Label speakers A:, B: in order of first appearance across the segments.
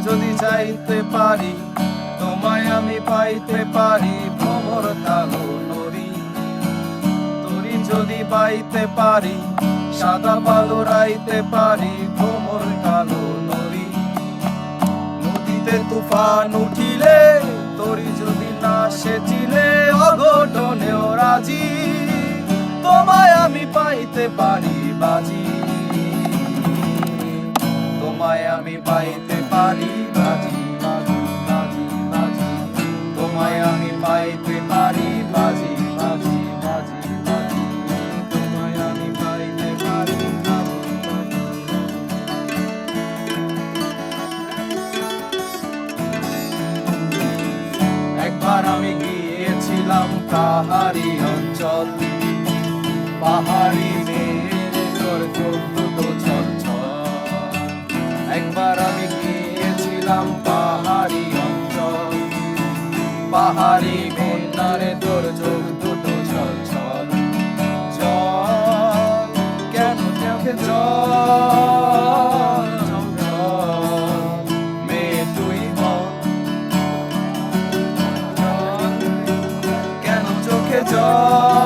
A: পাইতে পারি, তোমায় আমি পাইতে পারি ভ্রমর কালো নদী। তরি যদি পাইতে পারি, সাদা পালো রাইতে পারি ভ্রমর কালো নদী। নদীতে তুফান উঠিলে, তরি যদি না সেচিলে, অঘটনেও রাজি। তোমায় আমি পাইতে পারি, বাজি। তোমায় আমি পাইতে পারি বাজি বাজি বাজি বাজি। তোমায় আমি পাইতে পারি, বাজি বাজি বাজি বাজি। তোমায় আমি পাইতে পারি, বাজি বাজি। একবার আমি গিয়েছিলাম পাহাড়ি অঞ্চল। পাহাড়ি মেয়ের চোখ দুটো গিয়েছিলাম পাহাড়ি অঞ্চল। পাহাড়ি কন্যারে তোর চোখ দুটো ছলছল জল, কেন চোখে জল? মেয়ে তুই বল কেন চোখে জল?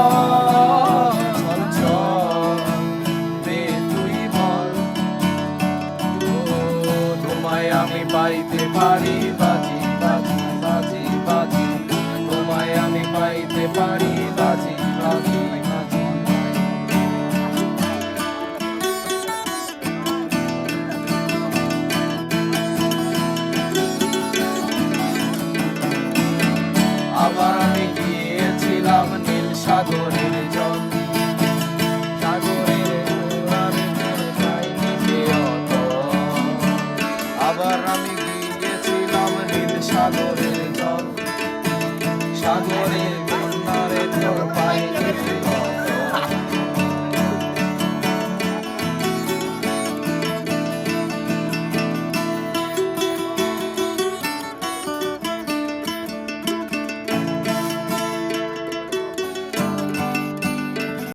A: আমি পাইতে পারি বাজি বাজি বাজি বাজি। তোমায় আমি পাইতে পারি। সাগরের সাগর